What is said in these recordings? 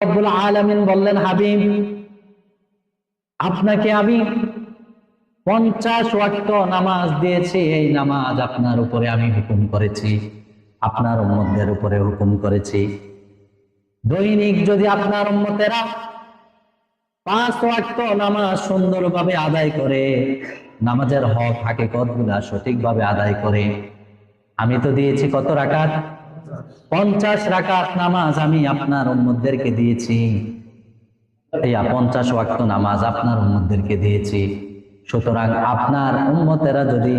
রব্বুল আলামিন বললেন, হাবিব, আপনাকে আমি পঞ্চাশ ওয়াক্ত নামাজ দিয়েছি, এই নামাজ আপনার উপরে আমি হুকুম করেছি, আপনার উম্মতদের উপরে হুকুম করেছি। দৈনিক যদি আপনার উম্মতেরা পাঁচ ওয়াক্ত নামাজ সুন্দরভাবে আদায় করে, নামাজের হক হাকিকতগুলা সঠিকভাবে আদায় করে, আমি তো দিয়েছি কত রাকাত? পঞ্চাশ রাকাত নামাজ আমি আপনার উম্মতদেরকে দিয়েছি। পঞ্চাশ ওয়াক্ত নামাজ আপনার উম্মতদেরকে দিয়েছি। সুতরাং আপনার উম্মতেরা যদি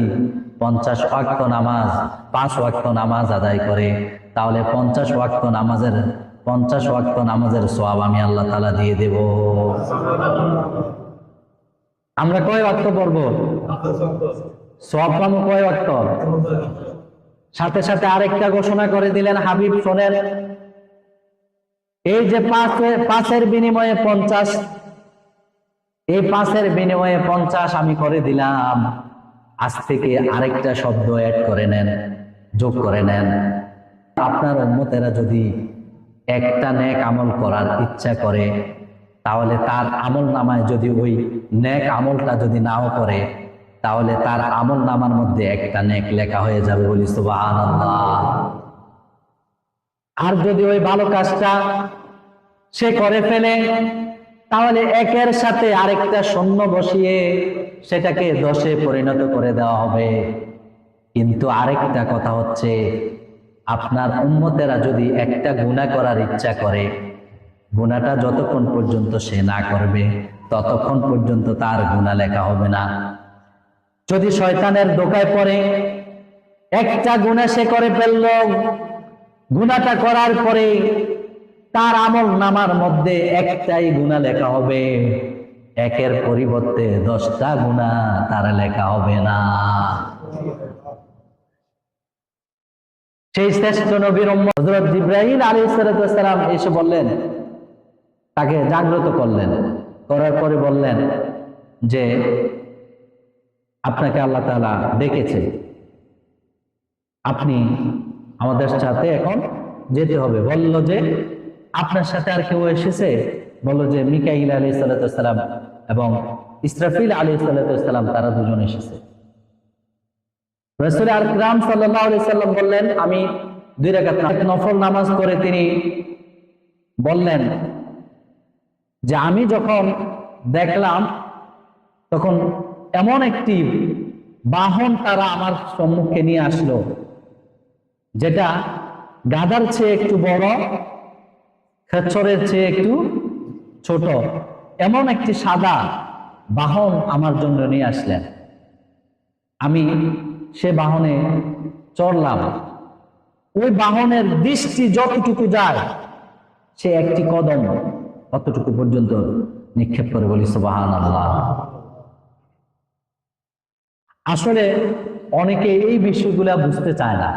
পঞ্চাশ ওয়াক্ত নামাজ, পাঁচ ওয়াক্ত নামাজ আদায় করে, তাহলে পঞ্চাশ ওয়াক্ত নামাজের, পঞ্চাশ ওয়াক্ত নামাজের সওয়াব আমি আল্লাহ তাআলা দিয়ে দেব। আমরা কয় ওয়াক্ত পড়ব? সওয়াব পাবো কয় ওয়াক্ত? সাথে সাথে আরেকটা ঘোষণা করে দিলেন হাবিব শোনেন এই যে পাঁচে, পাঁচের বিনিময়ে পঞ্চাশ, এই পাঁচের বিনিময়ে পঞ্চাশ আমি করে দিলাম। আজ থেকে আরেকটা শব্দ অ্যাড করে নেন, যোগ করে নেন। আপনার উম্মতেরা যদি একটা নেক আমল করার ইচ্ছা করে, তাহলে তার আমল নামায় যদি ওই নেক আমলটা যদি নাও করে তাহলে তার আমল নামার মধ্যে একটা নেক লেখা হয়ে যাবে বলি আর যদি ওই ভালো কাজটা সে করে ফেলে, তাহলে একের সাথে আরেকটা শূন্য বসিয়ে সেটাকে দশে পরিণত করে দেওয়া হবে। কিন্তু আরেকটা কথা হচ্ছে, আপনার উম্মতেরা যদি একটা গুণা করার ইচ্ছা করে গুণাটা যতক্ষণ পর্যন্ত সে না করবে, ততক্ষণ পর্যন্ত তার গুণা লেখা হবে না। যদি শয়তানের দোকায় পড়ে, একটা গুণা সে করে ফেলল। গুণাটা করার পরে তার আমল নামার মধ্যে একটাই গুণা লেখা হবে। একের পরিবর্তে দশটা গুণা তার লেখা হবে না। সেই শ্রেষ্ঠ নবীর হজরত জিব্রাহিম আলী সালাম এসে বললেন, তাকে জাগ্রত করলেন। করার পরে বললেন যে আপনাকে আল্লাহ তাআলা ডেকেছে। আপনি আমাদের সাথে এখন যেতে হবে। বলল যে, আপনার সাথে আর কেউ এসেছে? বলল যে, মিকাইল আলী সাল্লাম এবং ইসরাফিল আলী সাল্লাম তারা দুজন এসেছে। রসুল সাল্লাম বললেন, আমি দুই রাকাত না- নফল নামাজ করে তিনি বললেন যে, আমি যখন দেখলাম, তখন এমন একটি বাহন তারা আমার সম্মুখে নিয়ে আসলো, যেটা গাধার চেয়ে একটু বড়, খেচ্ছরের চেয়ে একটু ছোট। এমন একটি সাদা বাহন আমার জন্য নিয়ে আসলেন। আমি সে বাহনে চড়লাম। ওই বাহনের দৃষ্টি যতটুকু যায়, সে একটি কদম অতটুকু পর্যন্ত নিক্ষেপ করে বলি সুবাহান আল্লাহ আসলে অনেকে এই বিষয়গুলা বুঝতে চায় না।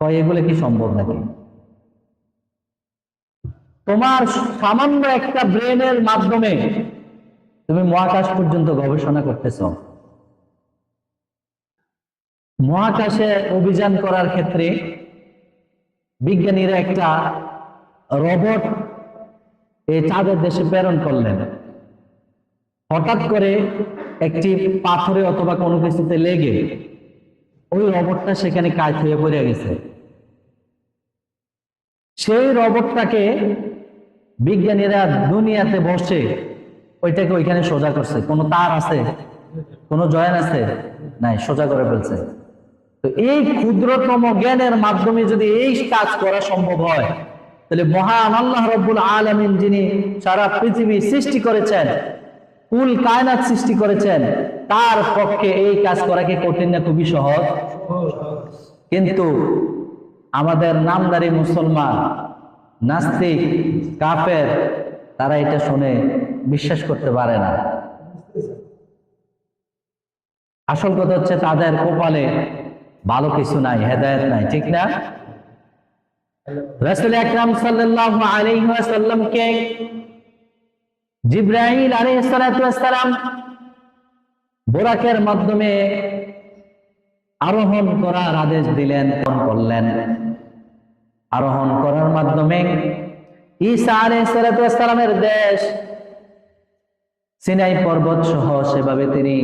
কয়, এগুলো কি সম্ভব নাকি? তোমার সামান্য একটা ব্রেনের মাধ্যমে তুমি মহাকাশ পর্যন্ত গবেষণা করতেছ। মহাকাশে অভিযান করার ক্ষেত্রে বিজ্ঞানীরা একটা রোবট এই চাঁদের দেশে প্রেরণ করলেন। হঠাৎ করে একটি পাথরে অথবা কোনো কিছুতে লেগে ওই রবটটা সেখানে কাজ হয়ে পড়ে গেছে। সেই রবটটাকে বিজ্ঞানীরা দুনিয়াতে বসে ওইটাকে ওইখানে সোজা করছে। কোনো তার আছে? কোনো জয়েন আছে? নাই, সোজা করে ফেলছে। তো এই ক্ষুদ্রতম জ্ঞানের মাধ্যমে যদি এই কাজ করা সম্ভব হয়, তাহলে মহান আল্লাহ রব্বুল আলমিন যিনি সারা পৃথিবী সৃষ্টি করেছেন কুল কায়নাত সৃষ্টি করেছেন, তার পক্ষে এই কাজ করা কি কঠিন না খুবই সহজ? কিন্তু আমাদের নামদারি মুসলমান, নাস্তিক, কাফের, তারা এটা শুনে বিশ্বাস করতে পারে না। আসল কথা হচ্ছে তাদের কপালে ভালো কিছু নাই, হেদায়েত নাই, ঠিক না? রাসূল আকরাম সাল্লাল্লাহু আলাইহি ওয়াসাল্লামকে জিব্রাইল আলাইহিস বোরাকের মাধ্যমে আরোহণ করার আদেশ দিলেন করলেন। আরোহণ করার মাধ্যমে ঈসা আলাইসালামের দেশ সিনাই পর্বত সহ সেভাবে তিনি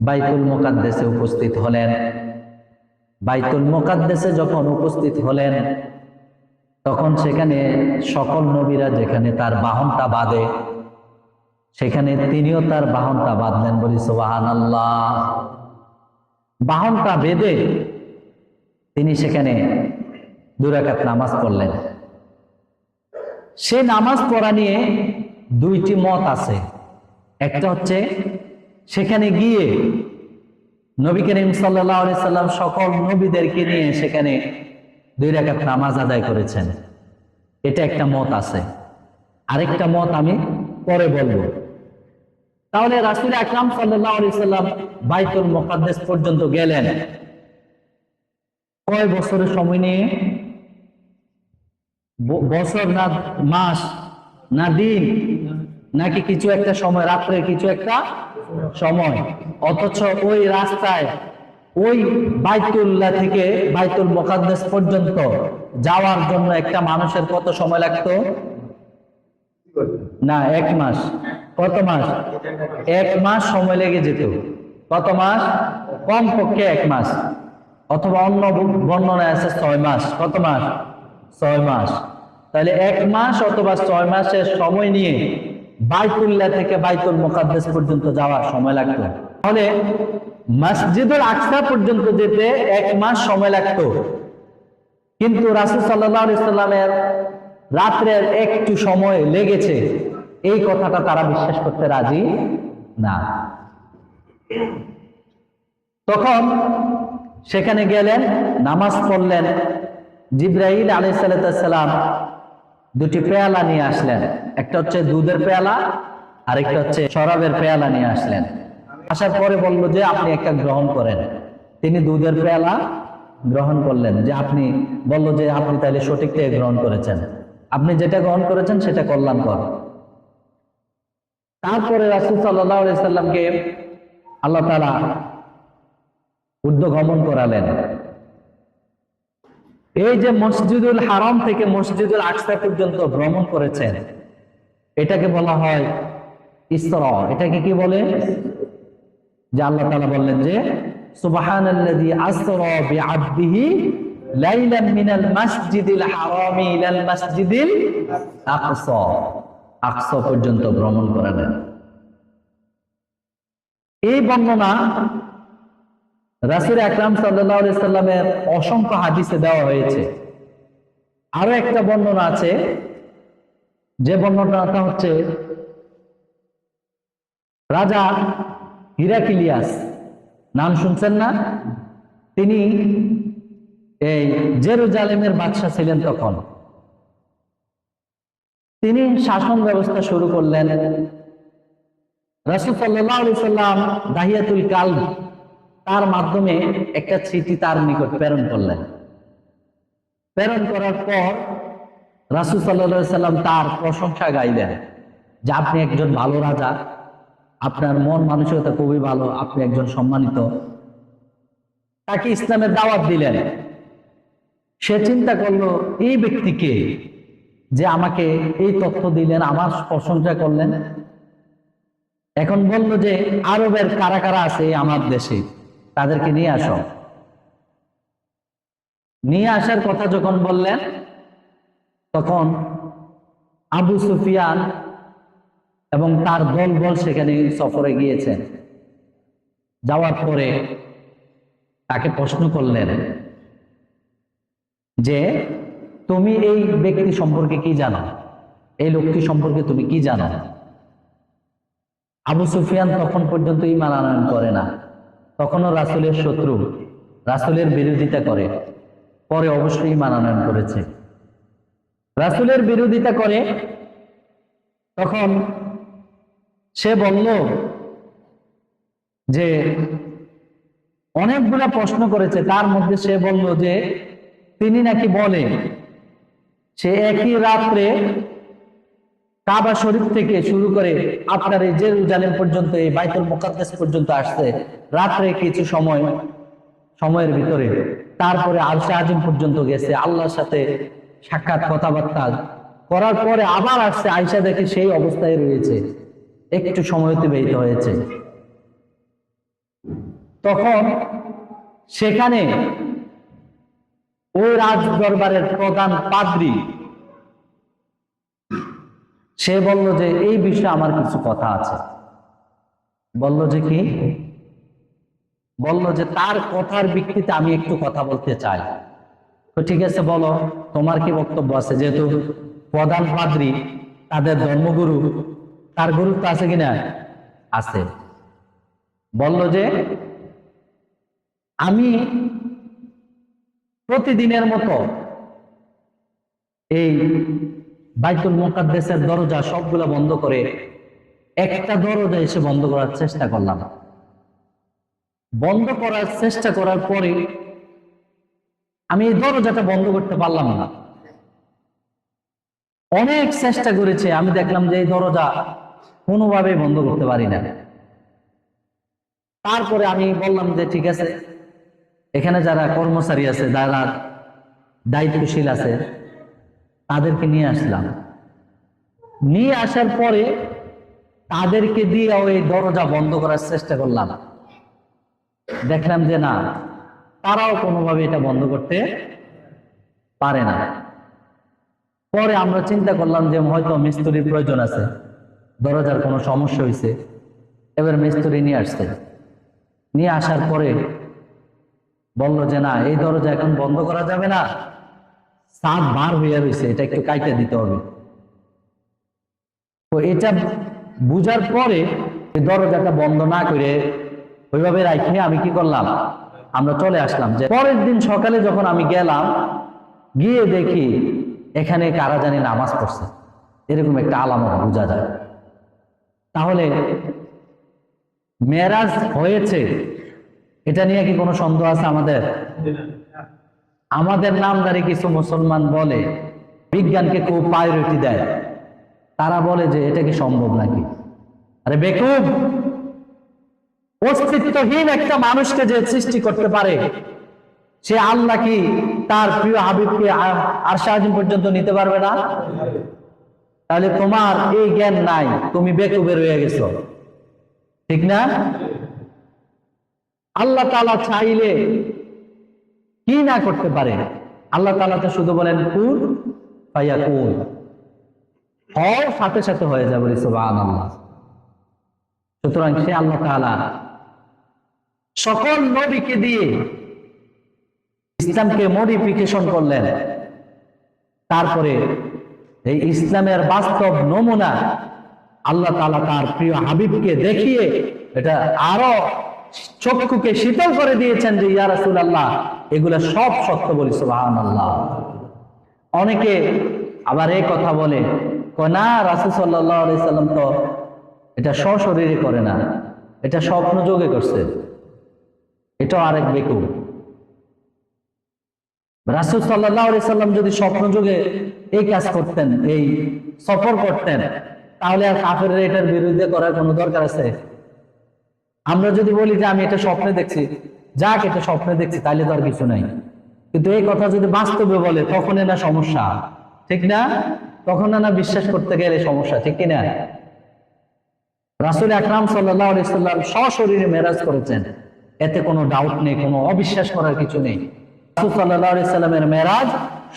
বাইতুল মোকাদ্দেশে উপস্থিত হলেন। বাইতুল মোকাদ্দেশে যখন উপস্থিত হলেন তখন সেখানে সকল নবীরা যেখানে তার বাহনটা বাঁধে, সেখানে তিনিও তার বাহনটা বাঁধলেন বলি সোবাহান আল্লাহ বাহনটা বেঁধে তিনি সেখানে দুরাকাত নামাজ পড়লেন। সে নামাজ পড়া নিয়ে দুইটি মত আছে। একটা হচ্ছে, সেখানে গিয়ে নবী করিম সাল্লাহ সাল্লাম সকল নবীদেরকে নিয়ে সেখানে দুই রাকাত নামাজ আদায় করেছেন। এটা একটা মত আছে। আরেকটা মত আমি পরে বলব। তাহলে রাসুল আকরাম সাল্লাম বাইতুল মোকাদ্দেস পর্যন্ত গেলেন। কয় বছরের সময় নিয়ে? বছর না মাস না দিন? নাকি কিছু একটা সময় রাত্রে কিছু একটা সময়? অথচ ওই রাস্তায় ওই বাইতুল্লাহ থেকে বাইতুল মোকাদ্দেস পর্যন্ত যাওয়ার জন্য একটা মানুষের কত সময় লাগতো? না, এক মাস। কত মাস? এক মাস সময় লেগে যেত। কত মাস? কম পক্ষে এক মাস। অথবা অন্য বর্ণনায় আছে ছয় মাস। কত মাস? ছয় মাস। তাহলে এক মাস অথবা ছয় মাসের সময় নিয়ে বাইতুল্লাহ থেকে বাইতুল মোকাদ্দেস পর্যন্ত যাওয়ার সময় লাগতো। তাহলে মসজিদুল আকসা পর্যন্ত যেতে এক মাস সময় লাগতো। কিন্তু রাসুল সাল্লামের রাত্রের একটু সময় লেগেছে। এই কথাটা তারা বিশ্বাস করতে রাজি না। তখন সেখানে গেলেন, নামাজ পড়লেন। জিব্রাহিল আলি সাল্লাম দুটি পেয়ালা নিয়ে আসলেন। একটা হচ্ছে দুধের পেয়ালা, আরেকটা হচ্ছে শরাবের পেয়ালা নিয়ে আসলেন। আসার পরে বলল যে আপনি একটা গ্রহণ করেন। তিনি দুধের পেয়ালা গ্রহণ করলেন যে আপনি বলল যে আপনি তাহলে সঠিকটাই গ্রহণ করেছেন। আপনি যেটা গ্রহণ করেছেন সেটা করলাম কল্যাণকর তারপরে রাসুল আল্লাহ তালা ঊর্ধ্বগমন করালেন। এই যে মসজিদুল হারাম থেকে মসজিদুল আকসা পর্যন্ত ভ্রমণ করেছেন, এটাকে বলা হয় ইসরা। এটাকে কি বলে? যে আল্লাহ তাআলা বললেন যে পর্যন্ত ভ্রমণ এই বর্ণনা রাসুল আকরাম সাল্লামের অসংখ্য হাদিসে দেওয়া হয়েছে। আরও একটা বর্ণনা আছে, যে বর্ণনাটা হচ্ছে, রাজা হিরাকিলিয়াস। নাম শুনছেন না? তিনি এই জেরুজালেমের বাদশাহ ছিলেন তখন। তিনি শাসন ব্যবস্থা শুরু করলেন। রাসুল দাহিয়াতুল কাল তার মাধ্যমে একটা চিঠি তার নিকট প্রেরণ করলেন। প্রেরণ করার পর রাসুল সাল্লাম তার প্রশংসা গাইলেন যে আপনি একজন ভালো রাজা। আপনার মন মানসিকতা খুবই ভালো, আপনি একজন সম্মানিত। তাকে ইসলামের দাওয়াত দিলেন। সে চিন্তা করল, এই ব্যক্তিকে যে আমাকে এই তথ্য দিলেন, আমার প্রশংসা করলেন? এখন বলল যে, আরবের কারা কারা আছে আমার দেশে? তাদেরকে নিয়ে আসো। নিয়ে আসার কথা যখন বললেন, তখন আবু সুফিয়ান এবং তার দল বল সেখানে সফরে গিয়েছেন যাওয়ার পরে তাকে প্রশ্ন করলেন যে, তুমি এই ব্যক্তি সম্পর্কে কি জানো? এই লোকটি সম্পর্কে তুমি কি জানো? আবু সুফিয়ান তখন পর্যন্ত ইমান আনয়ন করে না। তখনও রাসুলের শত্রু, রাসুলের বিরোধিতা করে। পরে অবশ্যই ইমান আনয়ন করেছে। রাসুলের বিরোধিতা করে, তখন সে বলল যে, অনেকগুলা প্রশ্ন করেছে। তার মধ্যে সে বলল যে, তিনি নাকি বলে, সে একই রাত্রে কাবা শরীফ থেকে শুরু করে আপনার এই জেরুজালেম পর্যন্ত, এই বাইতুল মোকাদ্দেস পর্যন্ত আসছে। রাত্রে কিছু সময়, সময়ের ভিতরে। তারপরে আলসা আজিম পর্যন্ত গেছে। আল্লাহর সাথে সাক্ষাৎ, কথাবার্তা করার পরে আবার আসছে। আয়সা দেখে সেই অবস্থায় রয়েছে। একটু সময় অতিবাহিত হয়েছে। তখন সেখানে ওই রাজ দরবারের প্রধান পাদ্রী, সে বলল যে, এই বিষয়ে আমার কিছু কথা আছে। বলল যে, কি? বলল যে, তার কথার ভিত্তিতে আমি একটু কথা বলতে চাই। তো ঠিক আছে, বলো, তোমার কি বক্তব্য আছে? যেহেতু প্রধান পাদ্রী তাদের ধর্মগুরু তার গুরুত্ব আছে কিনা? আছে। বলল যে, আমি প্রতিদিনের মতো এই বাইতুল মোকাদ্দেসের দরজা সবগুলা বন্ধ করে একটা দরজা এসে বন্ধ করার চেষ্টা করলাম। বন্ধ করার চেষ্টা করার পরে আমি এই দরজাটা বন্ধ করতে পারলাম না। অনেক চেষ্টা করেছে। আমি দেখলাম যে এই দরজা কোনোভাবেই বন্ধ করতে পারি না। তারপরে আমি বললাম যে, ঠিক আছে। এখানে যারা কর্মচারী আছে, যারা দায়িত্বশীল আছে, তাদেরকে নিয়ে আসলাম। নিয়ে আসার পরে তাদেরকে দিয়ে ওই দরজা বন্ধ করার চেষ্টা করলাম। দেখলাম যে, না, তারাও কোনোভাবে এটা বন্ধ করতে পারে না। পরে আমরা চিন্তা করলাম যে, হয়তো মিস্ত্রির প্রয়োজন আছে। দরজার কোনো সমস্যা হয়েছে এবার মিস্ত্রি নিয়ে আসছে। নিয়ে আসার পরে বলল যে, না, এই দরজা এখন বন্ধ করা যাবে না। সাত বার হইয়া রয়েছে এটা একটু কাইটে দিতে হবে। তো এটা বুঝার পরে দরজাটা বন্ধ না করে ওইভাবে রাখে আমি কি করলাম? আমরা চলে আসলাম। যে পরের দিন সকালে যখন আমি গেলাম, গিয়ে দেখি এখানে কারা জানি নামাজ পড়ছে। এরকম একটা আলামত বোঝা যায়। তাহলে মেরাজ হয়েছে? এটা নিয়ে কি কোনো সন্দেহ আছে আমাদের? আমাদের নামদারি কিছু মুসলমান বলে, বিজ্ঞানকে খুব প্রায়োরিটি দেয়। তারা বলে যে এটা কি সম্ভব নাকি? আরে বেকুব! অস্তিত্বহীন একটা মানুষকে যে সৃষ্টি করতে পারে, সে আল্লাহ কি তার প্রিয় হাবিবকে আ- আরশে আজিম পর্যন্ত নিতে পারবে না? তাহলে তোমার এই জ্ঞান নাই, তুমি বেকুবের হয়ে গেছো। ঠিক না? আল্লাহ তালা চাইলে কি না করতে পারে? আল্লাহ তালা তো শুধু বলেন, কুন পাইয়া কুন হও সাথে সাথে হয়ে যাবে সুতরাং সে আল্লাহ তাআলা সকল নবীকে দিয়ে ইসলামকে মডিফিকেশন করলেন। তারপরে এই ইসলামের বাস্তব নমুনা আল্লাহ তাআলা তার প্রিয় হাবিবকে দেখিয়ে এটা আরও চক্ষুকে শীতল করে দিয়েছেন যে, ইয়া রাসুল আল্লাহ এগুলা সব সত্য বলি, সুবহানাল্লাহ। অনেকে আবার এই কথা বলে না, রাসূল সাল্লাম তো এটা সশরীরে করে না, এটা স্বপ্ন যোগে করছে। এটাও আরেক বেকুব। রাসুল সাল্লাহ সাল্লাম যদি স্বপ্ন যুগে এই কাজ করতেন, এই সফর করতেন, তাহলে আর কাফের এটার বিরুদ্ধে করার কোনো দরকার আছে? আমরা যদি বলি যে আমি এটা স্বপ্নে দেখছি, যাক এটা স্বপ্নে দেখছি তাহলে তো আর কিছু নাই। কিন্তু এই কথা যদি বাস্তবে বলে তখন না সমস্যা। ঠিক না? তখন না বিশ্বাস করতে গেলে সমস্যা, ঠিক কিনা? রাসুল আকরাম সাল্লাহ সশরীরে মেরাজ করেছেন। এতে কোনো ডাউট নেই, কোনো অবিশ্বাস করার কিছু নেই। সাল্লামের মেরাজ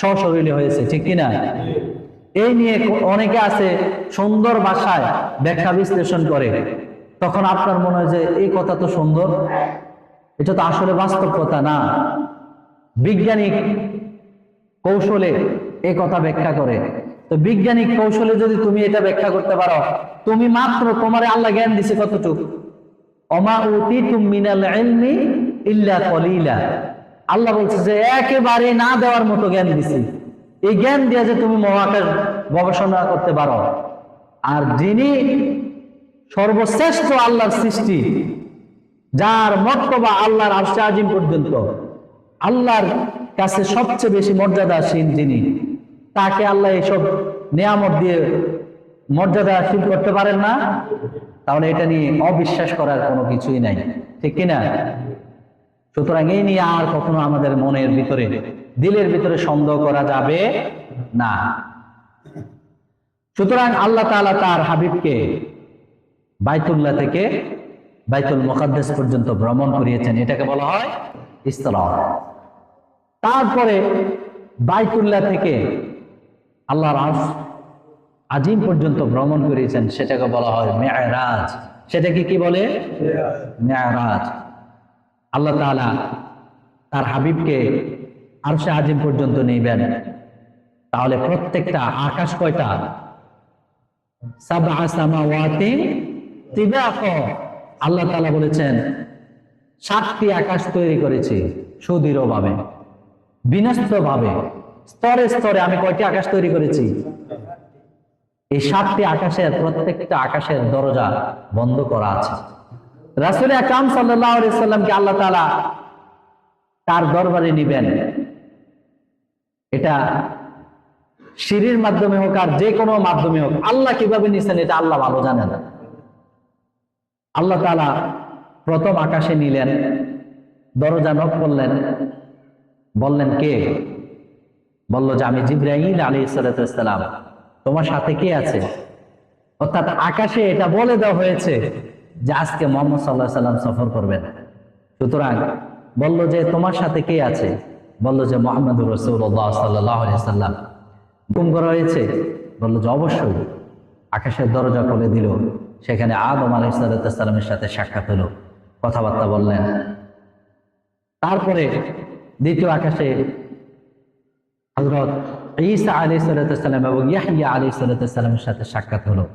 সশরীরে হয়েছে, ঠিক কিনা? এই নিয়ে অনেকে আছে সুন্দর ভাষায় ব্যাখ্যা বিশ্লেষণ করে। তখন আপনার মনে হয় যে এই কথা তো সুন্দর। এটা তো আসলে বাস্তব কথা না। বিজ্ঞানিক কৌশলে এই কথা ব্যাখ্যা করে। তো বিজ্ঞানিক কৌশলে যদি তুমি এটা ব্যাখ্যা করতে পারো, তুমি মাত্র তোমার আল্লাহ জ্ঞান দিছে কতটুকু? অমা মিনাল ইলমি ইল্লা কলিলা। আল্লাহ বলছে যে একেবারে না দেওয়ার মতো জ্ঞান দিছি। এই জ্ঞান দিয়ে যে তুমি মহাকাশ গবেষণা করতে পারো। আর যিনি সর্বশ্রেষ্ঠ আল্লাহর সৃষ্টি, যার মর্তবা আল্লাহর আরশে আজিম পর্যন্ত, আল্লাহর কাছে সবচেয়ে বেশি মর্যাদাশীল যিনি, তাকে আল্লাহ এইসব নিয়ামত দিয়ে মর্যাদাশীল করতে পারেন না? তাহলে এটা নিয়ে অবিশ্বাস করার কোনো কিছুই নাই। ঠিক কিনা? সুতরাং এই নিয়ে আর কখনো আমাদের মনের ভিতরে দিলের ভিতরে সন্দেহ করা যাবে না। সুতরাং আল্লাহ তাআলা তার হাবিবকে বাইতুল্লাহ থেকে বাইতুল মুকাদ্দাস পর্যন্ত ভ্রমণ করিয়েছেন। এটাকে বলা হয় ইসরা তারপরে বাইতুল্লাহ থেকে আল্লাহর আরশ আজিম পর্যন্ত ভ্রমণ করিয়েছেন সেটাকে বলা হয় মেয়রাজ। সেটাকে কি বলে? মেয়রাজ। আল্লাহ তাআলা তার হাবিবকে আরশে আজিম পর্যন্ত নিবেন তাহলে প্রত্যেকটা আকাশ কয়টা? আল্লাহ তাআলা বলেছেন, সাতটি আকাশ তৈরি করেছি সুদৃঢ়ভাবে, বিনষ্টভাবে, স্তরে স্তরে আমি কয়টি আকাশ তৈরি করেছি? এই সাতটি আকাশের প্রত্যেকটা আকাশের দরজা বন্ধ করা আছে। রাসুল আকরাম সাল্লামকে আল্লাহ তাআলা তার দরবারে নিবেন। এটা সিঁড়ির মাধ্যমে হোক আর যে কোনো মাধ্যমে হোক, আল্লাহ কীভাবে নিছেন এটা আল্লাহ ভালো জানেন। আল্লাহ তাআলা প্রথম আকাশে নিলেন, দরজা নক করলেন, বললেন, কে? বলল যে, আমি জিব্রাইল আলী সালাম। তোমার সাথে কে আছে? অর্থাৎ আকাশে এটা বলে দেওয়া হয়েছে। যে আজকে মোহাম্মদ সাল্লাহ সাল্লাম সফর করবেন। সুতরাং বলল যে, তোমার সাথে কে আছে? বলল যে মোহাম্মদ রসুল্লাহ সাল্লাহ সাল্লাম। হুকুম করা হয়েছে। বলল যে, অবশ্যই। আকাশের দরজা খুলে দিল। সেখানে আদম আলাই সাল্লামের সাথে সাক্ষাৎ হলো। কথাবার্তা বললেন। তারপরে দ্বিতীয় আকাশে হজরত ঈসা আলী সাল্লাম এবং ইয়াহিয়া আলী সাল্লামের সাথে সাক্ষাৎ হলো।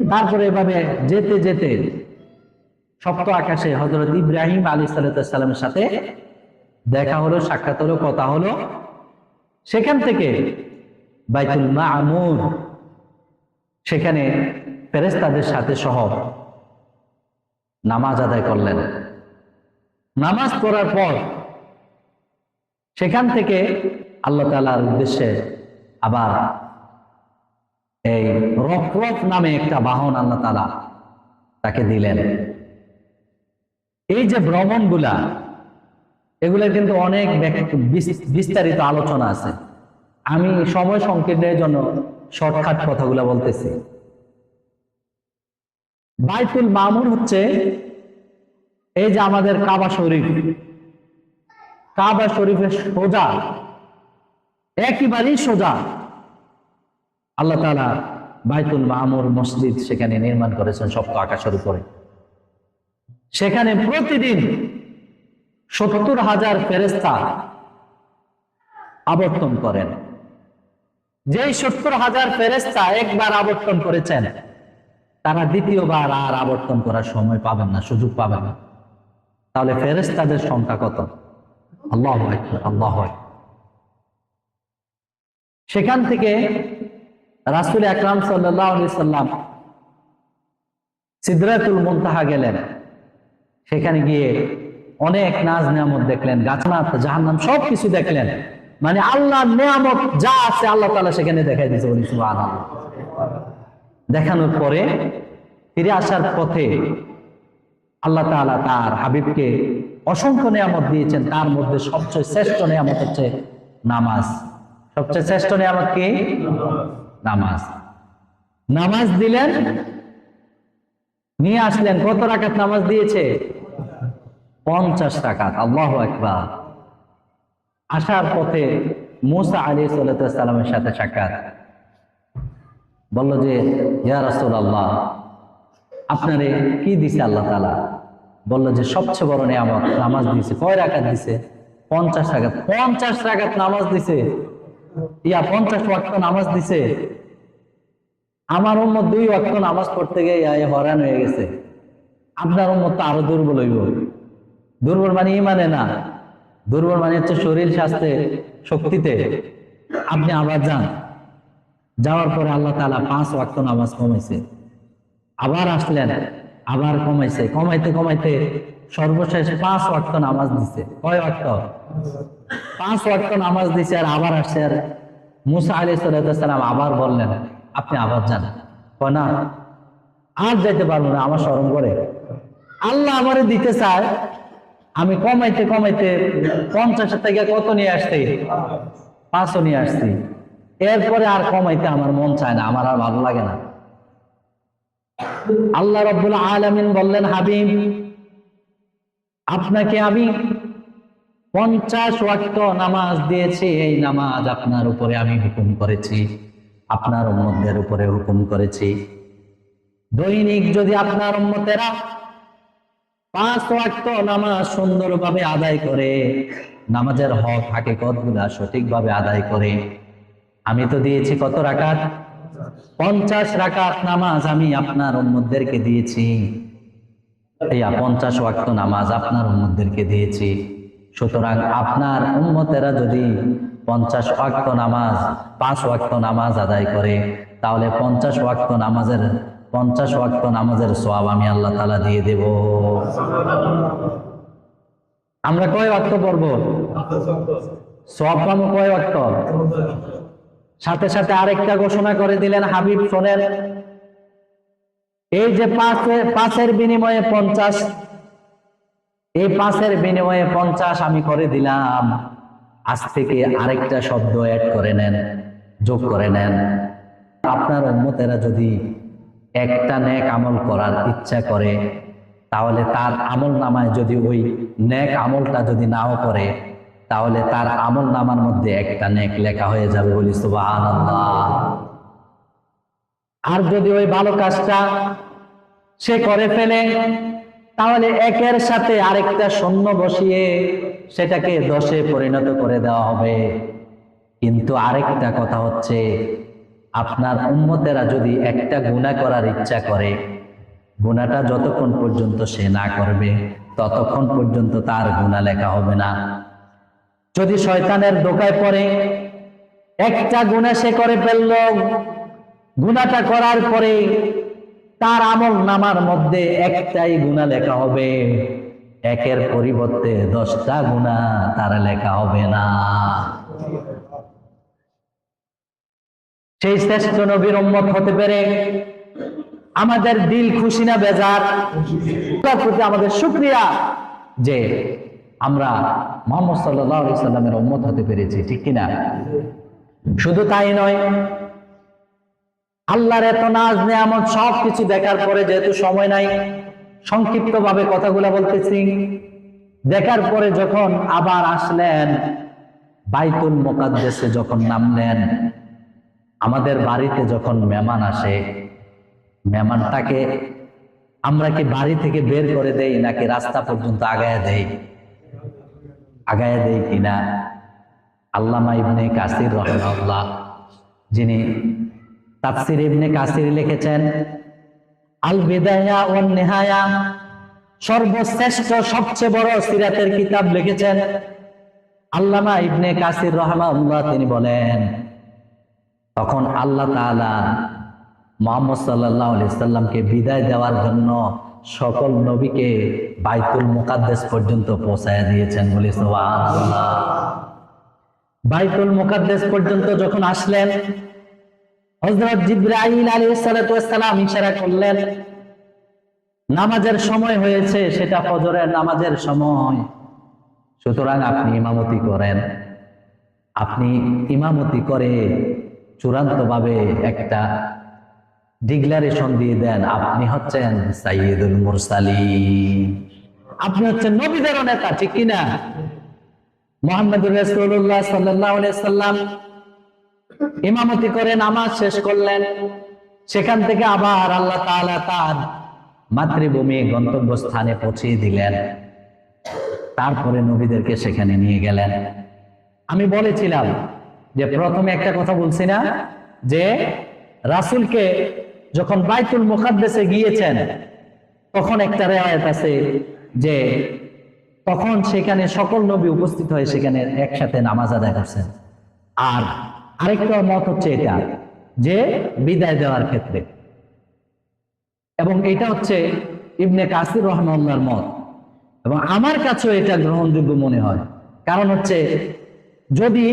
তারপরে এভাবে যেতে যেতে সপ্ত আকাশে হজরত ইব্রাহিম আলী সাল্লামের সাথে দেখা হলো, সাক্ষাৎ হলো, কথা হলো। সেখান থেকে বাইতুল মামুর সেখানে ফেরেস্তাদের সাথে সহ নামাজ আদায় করলেন। নামাজ পড়ার পর সেখান থেকে আল্লাহ তালার উদ্দেশ্যে আবার এই রফরফ নামে একটা বাহন আল্লাহ তালা তাকে দিলেন। এই যে ভ্রমণগুলা এগুলা কিন্তু অনেক বিস্তারিত আলোচনা আছে। আমি সময় সংকীর্ণের জন্য শর্টকাট কথাগুলো বলতেছি। বাইতুল মামুর হচ্ছে এই যে আমাদের কাবা শরীফ। কাবা শরীফের সোজা, একেবারেই সোজা। আল্লাহ তাআলা বাইতুল মামুর মসজিদ সেখানে নির্মাণ করেছেন সপ্ত আকাশের উপরে। সেখানে প্রতিদিন সত্তর হাজার ফেরেস্তা আবর্তন করেন। যেই সত্তর হাজার ফেরেস্তা একবার আবর্তন করেছেন, তারা দ্বিতীয়বার আর আবর্তন করার সময় পাবেন না, সুযোগ পাবেন না। তাহলে ফেরেস্তাদের সংখ্যা কত? আল্লাহ আল্লাহ সেখান থেকে রাসুল আকরাম সাল্লাম সিদ্ধাতুল মুনতাহা গেলেন। সেখানে গিয়ে অনেক নাজ নিয়ামত দেখলেন গাছনাথ জাহান্নাম সব কিছু দেখলেন। মানে আল্লাহ নিয়ামত যা আছে আল্লাহ তালা সেখানে দেখাই দিয়েছে বলি। দেখানোর পরে ফিরে আসার পথে আল্লাহ তাআলা তার হাবিবকে অসংখ্য নিয়ামত দিয়েছেন। তার মধ্যে সবচেয়ে শ্রেষ্ঠ নিয়ামত হচ্ছে নামাজ। সবচেয়ে শ্রেষ্ঠ নিয়ামত কি? নামাজ। নামাজ দিলেন, নিয়ে আসলেন, কত রাকাত নামাজ দিয়েছে? পঞ্চাশ রাকাত, আল্লাহ একবার আসার পথে মুসা আলী সাল্লামের সাথে সাক্ষাৎ। বলল যে, ইয়া রাসূল আল্লাহ আপনারে কি দিছে আল্লাহ তালা বলল যে, সবচেয়ে বড় নিয়ামত, নামাজ দিছে কয় রাকাত দিছে? পঞ্চাশ রাকাত। পঞ্চাশ রাকাত নামাজ দিছে। ইয়া, পঞ্চাশ ওয়াক্ত নামাজ দিছে। আমার উম্মত দুই ওয়াক্ত নামাজ পড়তে গিয়ে হরান হয়ে গেছে। আপনার উম্মত তো আরও দুর্বল হইব। দুর্বল মানে ইমানে না। দুর্বল মানে হচ্ছে শরীর স্বাস্থ্যে, শক্তিতে। আপনি আবার যান। যাওয়ার পরে আল্লাহ তাআলা পাঁচ ওয়াক্ত নামাজ কমাইছে। আবার আসলেন, আবার কমাইছে। কমাইতে কমাইতে সর্বশেষ পাঁচ ওয়াক্ত নামাজ দিছে। কয় ওয়াক্ত? পাঁচ ওয়াক্ত নামাজ দিছে আর আবার আসছে। আর মুসা আলী সাল্লাম আবার বললেন আপনি আবার যান। না, আর যাইতে পারব না, আমার স্মরণ করে। আল্লাহ আমারে দিতে চায়, আমি কমাইতে কমাইতে পঞ্চাশ থেকে কত নিয়ে আসতে পাঁচও নিয়ে আসছি। এরপরে আর কমাইতে আমার মন চায় না, আমার আর ভালো লাগে না। আল্লাহ রব্বুল আলামিন বললেন, হাবিব, আপনাকে আমি পঞ্চাশ ওয়াক্ত নামাজ দিয়েছি, এই নামাজ আপনার উপরে আমি হুকুম করেছি। আপনার উম্মতদের উপরে হুকুম করেছি। দৈনিক যদি আপনার উম্মতেরা পাঁচ ওয়াক্ত নামাজ সুন্দরভাবে আদায় করে, নামাজের হক হাকিকতগুলা সঠিকভাবে আদায় করে, আমি তো দিয়েছি কত রাকাত? পঞ্চাশ রাকাত নামাজ আমি আপনার উম্মতদেরকে দিয়েছি। ইয়া পঞ্চাশ ওয়াক্ত নামাজ আপনার উম্মতদেরকে দিয়েছি। সুতরাং আপনার উম্মতেরা যদি পঞ্চাশ ওয়াক্ত নামাজ, পাঁচ ওয়াক্ত নামাজ আদায় করে। তাহলে পঞ্চাশ ওয়াক্ত নামাজের, পঞ্চাশ ওয়াক্ত নামাজের সোয়াব আমি আল্লাহ তালা দিয়ে দেব। আমরা কয় ওয়াক্ত পড়ব? সোয়াব পাবো কয় ওয়াক্ত? সাথে সাথে আরেকটা ঘোষণা করে দিলেন হাবিব শোনেন। এই যে পাঁচের বিনিময়ে পঞ্চাশ, এই পাঁচের বিনিময়ে পঞ্চাশ আমি করে দিলাম। আজ থেকে আরেকটা শব্দ অ্যাড করে নেন, যোগ করে নেন। আপনার উম্মতেরা যদি একটা নেক আমল করার ইচ্ছা করে, তাহলে তার আমল নামায় যদি ওই নেক আমলটা যদি নাও করে, তাহলে তার আমল নামার মধ্যে একটা নেক লেখা হয়ে যাবে বলি সুবহানাল্লাহ। আর যদি ওই ভালো কাজটা সে করে ফেলে, তাহলে একের সাথে আরেকটা শূন্য বসিয়ে সেটাকে দশে পরিণত করে দেওয়া হবে। কিন্তু আরেকটা কথা হচ্ছে আপনার উম্মতেরা যদি একটা গুণা করার ইচ্ছা করে গুণাটা যতক্ষণ পর্যন্ত সে না করবে ততক্ষণ পর্যন্ত তার গুণা লেখা হবে না। যদি শয়তানের দোকায় পড়ে একটা গুণা সে করে ফেলল গুণাটা করার পরে তার আমল নামার মধ্যে একটাই গুণা লেখা হবে। একের পরিবর্তে দশটা গুণা তার লেখা হবে না। সেই শ্রেষ্ঠ নবীর উম্মত হতে পেরে আমাদের দিল খুশি না বেজার? প্রতি আমাদের শুক্রিয়া যে আমরা মোহাম্মদ সাল্লামের উম্মত হতে পেরেছি, ঠিক কিনা? শুধু তাই নয়, আল্লাহর এত নাজ নেয়ামত সব কিছু দেখার পরে যেহেতু সময় নাই সংক্ষিপ্ত ভাবে কথাগুলো বলতেছি। দেখার পরে যখন আবার আসলেন, বাইতুল মোকাদ্দেশে যখন নামলেন, আমাদের বাড়িতে যখন মেহমান আসে, মেহমানটাকে আমরা কি বাড়ি থেকে বের করে দেই নাকি রাস্তা পর্যন্ত আগায় দেই? আগায় দেই কিনা আল্লামা ইবনে কাসির রহমাল্লাহ যিনি তাফসির ইবনে কাসির লিখেছেন আল বিদায়া ও নেহায়া সর্বশ্রেষ্ঠ, সবচেয়ে বড় সিরাতের কিতাব লিখেছেন আল্লামা ইবনে কাসির রহমাল্লাহ তিনি বলেন, তখন আল্লাহ মোহাম্মদ সাল্লাহ বিদায় দেওয়ার জন্য সকল নবীকে বাইতুল মুকাদ্দেস পর্যন্ত পৌঁছায় দিয়েছেন বলি বাইতুল মুকাদ্দেস পর্যন্ত যখন আসলেন হযরত জিবরাইল আলাইহিস সালাতু ওয়াস সালাম ইশারা করলেন, নামাজের সময় হয়েছে, সেটা ফজরের নামাজের সময়। সুতরাং আপনি ইমামতি করেন। আপনি ইমামতি করে চূড়ান্তভাবে একটা ডিক্লারেশন দিয়ে দেন, আপনি হচ্ছেন সাইয়দুল মুরসালিন। আপনি হচ্ছেন নবীদেরও নেতা, ঠিক কিনা? মোহাম্মদুর রাসূলুল্লাহ সাল্লাল্লাহু আলাইহি সাল্লাম ইমামতি করে নামাজ শেষ করলেন। সেখান থেকে আবার আল্লাহ তাআলা তার মাতৃভূমি, গন্তব্যস্থানে পৌঁছিয়ে দিলেন। তারপরে নবীদেরকে সেখানে নিয়ে গেলেন। আমি বলেছিলাম যে, প্রথমে একটা কথা বলছি না, যে রাসূলকে যখন বাইতুল মুকাদ্দেসে গিয়েছেন, তখন একটা রেওয়ায়ত আছে যে, তখন সেখানে সকল নবী উপস্থিত হয়ে সেখানে একসাথে নামাজ আদায় করছেন। আর আরেকটা মত হচ্ছে এটা, যে বিদায় দেওয়ার ক্ষেত্রে। এবং এটা হচ্ছে ইবনে কাসির রহমাল্লার মত। এবং আমার কাছেও এটা গ্রহণযোগ্য মনে হয়। কারণ হচ্ছে, যদি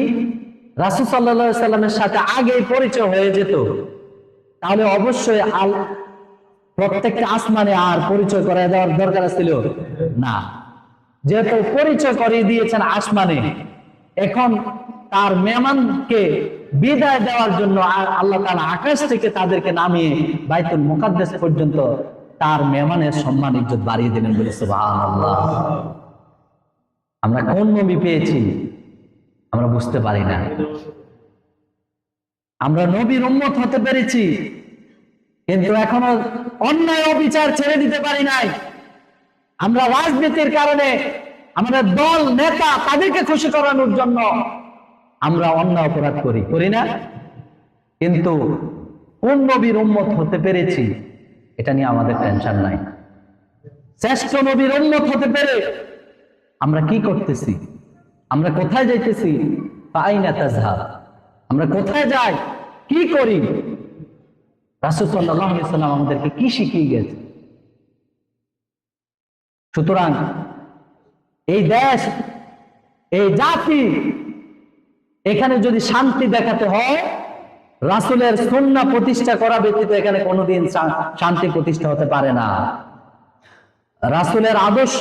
রাসুল সাল্লা সাল্লামের সাথে আগেই পরিচয় হয়ে যেত, তাহলে অবশ্যই আল, প্রত্যেকটা আসমানে আর পরিচয় করে দেওয়ার দরকার ছিল না। যেহেতু পরিচয় করিয়ে দিয়েছেন আসমানে, এখন তার মেহমানকে বিদায় দেওয়ার জন্য আল্লাহ তাআলা আকাশ থেকে তাদেরকে নামিয়ে বাইতুল মুকাদ্দাস পর্যন্ত তার মেহমানের সম্মান, ইজ্জত বাড়িয়ে দিলেন বলে সুবহানাল্লাহ। আমরা কোন নবী পেয়েছি আমরা বুঝতে পারি না। আমরা নবীর উম্মত হতে পেরেছি, কিন্তু এখনও অন্যায় অবিচার ছেড়ে দিতে পারি নাই। আমরা রাজনীতির কারণে আমাদের দল, নেতা তাদেরকে খুশি করানোর জন্য আমরা অন্য অপরাধ করি করি না। কিন্তু কোন নবীর উম্মত হতে পেরেছি, এটা নিয়ে আমাদের টেনশন নাই। শ্রেষ্ঠ নবীর উম্মত হতে পেরে আমরা কি করতেছি? আমরা কোথায় যাইতেছি? আইনা তাজহাব। আমরা কোথায় যাই? কি করি? রাসূল সাল্লাম আমাদেরকে কি শিখিয়ে গেছে? সুতরাং এই দেশ, এই জাতি এখানে যদি শান্তি দেখাতে হয়, রাসূলের সুন্নাহ প্রতিষ্ঠা করা ব্যতীত এখানে কোনোদিন শান্তি প্রতিষ্ঠা হতে পারে না। রাসূলের আদর্শ,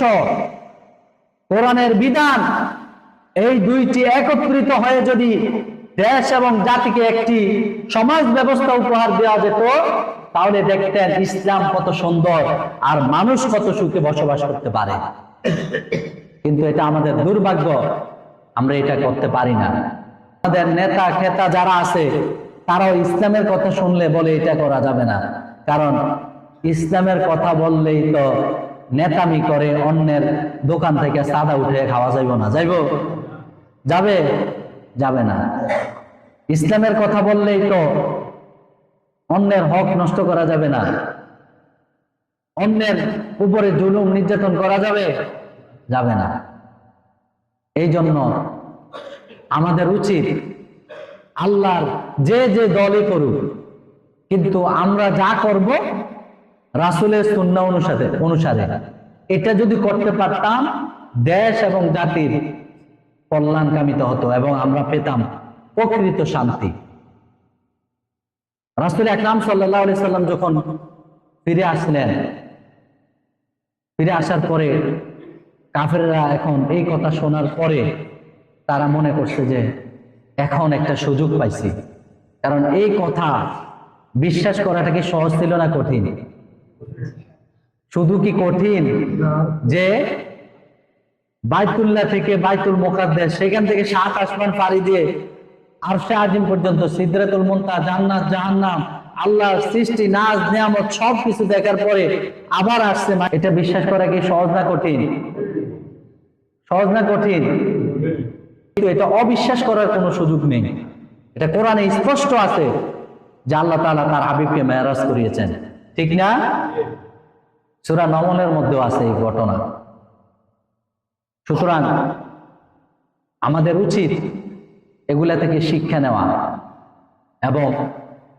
কোরআনের বিধান, এই দুইটি একত্রিত হয়ে যদি দেশ এবং জাতিকে একটি সমাজ ব্যবস্থা উপহার দেওয়া যেত, তাহলে দেখতেন ইসলাম কত সুন্দর আর মানুষ কত সুখে বসবাস করতে পারে। কিন্তু এটা আমাদের দুর্ভাগ্য, আমরা এটা করতে পারি না। আমাদের নেতা খেতা যারা আছে, তারাও ইসলামের কথা শুনলে বলে এটা করা যাবে না। কারণ ইসলামের কথা বললেই তো নেতামি করে, অন্যের দোকান থেকে সাদা উঠে খাওয়া যাইব না। যাইব? যাবে? যাবে না। ইসলামের কথা বললেই তো অন্যের হক নষ্ট করা যাবে না। অন্যের উপরে জুলুম নির্যাতন করা যাবে? যাবে না। এই জন্য আমাদের উচিত আল্লাহর যে যে দলই করুক, কিন্তু আমরা যা করব রাসূলের সুন্নাহ অনুসারে অনুসারে। এটা যদি করতে পারতাম, দেশ এবং জাতির কল্যাণ কামিত হতো এবং আমরা পেতাম প্রকৃত শান্তি। রাসূল আকরাম সাল্লাল্লাহু আলাইহি সাল্লাম যখন ফিরে আসলেন, ফিরে আসার পরে কাফেররা এখন এই কথা শোনার পরে তারা মনে করছে যে এখন একটা সুযোগ পাইছি। কারণ এই কথা বিশ্বাস করাটা কি সহজ ছিল না কঠিন? শুধু কি কঠিন? যে বাইতুল্লাহ থেকে বাইতুল মোকাদ্দেস, সেখান থেকে সাত আসমান পাড়ি দিয়ে আরশে আজিম পর্যন্ত সিদরাতুল মুনতা জান্নাত, জাহান্নাম, আল্লাহর সৃষ্টি নাচ নিয়ামত সব কিছু দেখার পরে আবার আসছে এটা বিশ্বাস করা কি সহজ না কঠিন? সহজ না কঠিন? কিন্তু এটা অবিশ্বাস করার কোনো সুযোগ নেই। এটা কোরআনে স্পষ্ট আছে যে আল্লাহ তাআলা তার হাবিবকে মেরাজ করিয়েছেন। ঠিক না? সূরা নমনের মধ্যেও আছে এই ঘটনা। সুতরাং আমাদের উচিত এগুলা থেকে শিক্ষা নেওয়া এবং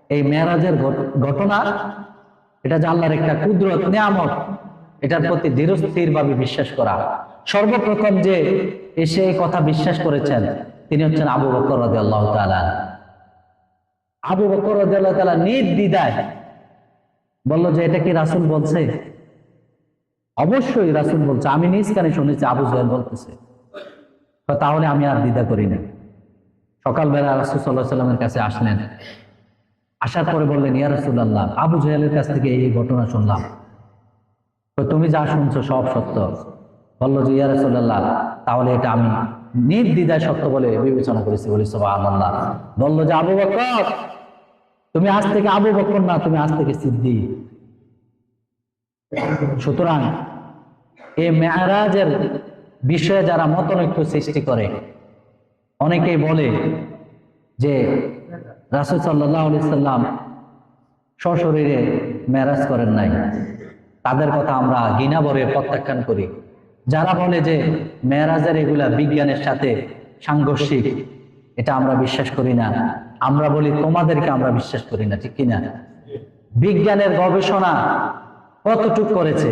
এই মেরাজের ঘটনা, এটা যে আল্লাহর একটা কুদরত, নিয়ামত, এটার প্রতি দৃঢ়স্থির ভাবে বিশ্বাস করা। সর্বপ্রথম যে এসে কথা বিশ্বাস করেছেন, তিনি হচ্ছেন আবু বকর রাজি আল্লাহ আবু বকর রাজি আল্লাহ তালা নির্দ্বিধায় বলল যে, এটা কি রাসুল বলছে? অবশ্যই রাসুল বলছে। আমি নিজ কানে শুনেছি, আবু জহেল বলতেছে। তাহলে আমি আর দ্বিধা করি না। সকালবেলা রাসুল সাল্লাহ সাল্লামের কাছে আসলেন। আসার পরে বললেন, ইয়া রাসূলুল্লাহ, আবু জহেলের কাছ থেকে এই ঘটনা শুনলাম। তো তুমি যা শুনছো সব সত্য। বলল যে, ইয়া রাসূলুল্লাহ, তাহলে এটা আমি নির্দ্বিধায় সত্য বলে বিবেচনা করেছি বলি সুবহানাল্লাহ। বলল যে, আবু বকর, তুমি আজ থেকে আবু বকর না, তুমি আজ থেকে সিদ্ধি সুতরাং এই মেয়ারাজের বিষয়ে যারা মতনৈক্য সৃষ্টি করে, অনেকেই বলে যে, রাসুল সাল্লাহ সাল্লাম সশরীরে মেরাজ করেন নাই। তাদের কথা আমরা গিনা ভরে প্রত্যাখ্যান করি। যারা বলে যে মেয়েরাজের এগুলা বিজ্ঞানের সাথে সাংঘর্ষিক, এটা আমরা বিশ্বাস করি না। আমরা বলি তোমাদেরকে আমরা বিশ্বাস করি না, ঠিক কিনা? বিজ্ঞানের গবেষণা কতটুক করেছে?